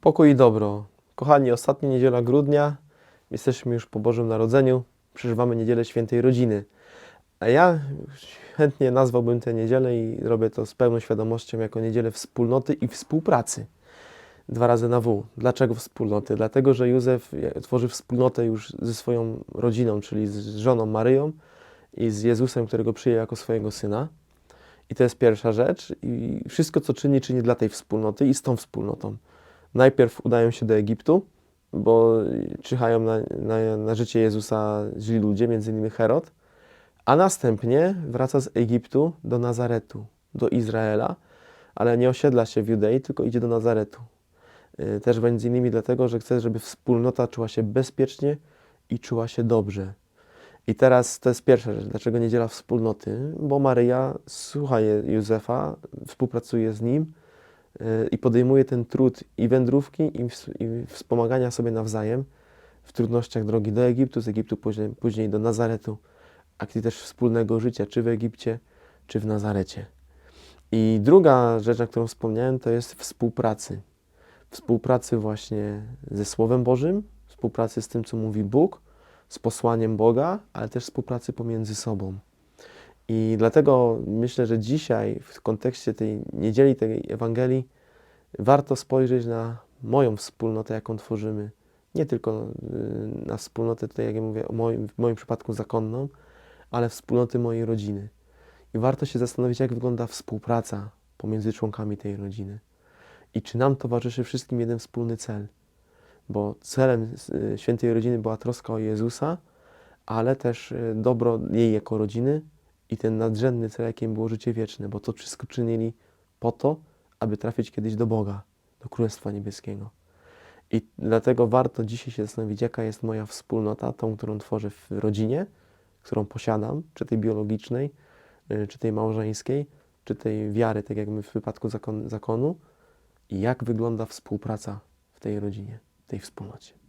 Pokój i dobro. Kochani, ostatnia niedziela grudnia. Jesteśmy już po Bożym Narodzeniu. Przeżywamy niedzielę świętej rodziny. A ja chętnie nazwałbym tę niedzielę i robię to z pełną świadomością jako niedzielę wspólnoty i współpracy. Dwa razy na W. Dlaczego wspólnoty? Dlatego, że Józef tworzy wspólnotę już ze swoją rodziną, czyli z żoną Maryją i z Jezusem, którego przyjął jako swojego syna. I to jest pierwsza rzecz. I wszystko, co czyni, czyni dla tej wspólnoty i z tą wspólnotą. Najpierw udają się do Egiptu, bo czyhają na, na, na życie Jezusa źli ludzie, między innymi Herod, a następnie wraca z Egiptu do Nazaretu, do Izraela, ale nie osiedla się w Judei, tylko idzie do Nazaretu. Y, Też między innymi dlatego, że chce, żeby wspólnota czuła się bezpiecznie i czuła się dobrze. I teraz to jest pierwsza rzecz. Dlaczego niedziela wspólnoty? Bo Maryja słucha Józefa, współpracuje z nim i podejmuje ten trud i wędrówki, i, ws- i wspomagania sobie nawzajem w trudnościach drogi do Egiptu, z Egiptu później, później do Nazaretu, akcji też wspólnego życia, czy w Egipcie, czy w Nazarecie. I druga rzecz, na którą wspomniałem, to jest współpracy. Współpracy właśnie ze Słowem Bożym, współpracy z tym, co mówi Bóg, z posłaniem Boga, ale też współpracy pomiędzy sobą. I dlatego myślę, że dzisiaj w kontekście tej niedzieli, tej Ewangelii, warto spojrzeć na moją wspólnotę, jaką tworzymy. Nie tylko y, na wspólnotę, tutaj jak ja mówię, moim, w moim przypadku zakonną, ale wspólnoty mojej rodziny. I warto się zastanowić, jak wygląda współpraca pomiędzy członkami tej rodziny. I czy nam towarzyszy wszystkim jeden wspólny cel. Bo celem y, świętej rodziny była troska o Jezusa, ale też y, dobro jej jako rodziny i ten nadrzędny cel, jakim było życie wieczne, bo to wszystko czynili po to, aby trafić kiedyś do Boga, do Królestwa Niebieskiego. I dlatego warto dzisiaj się zastanowić, jaka jest moja wspólnota, tą, którą tworzę w rodzinie, którą posiadam, czy tej biologicznej, y, czy tej małżeńskiej, czy tej wiary, tak jak my w wypadku zakon, zakonu, i jak wygląda współpraca w tej rodzinie, w tej wspólnocie.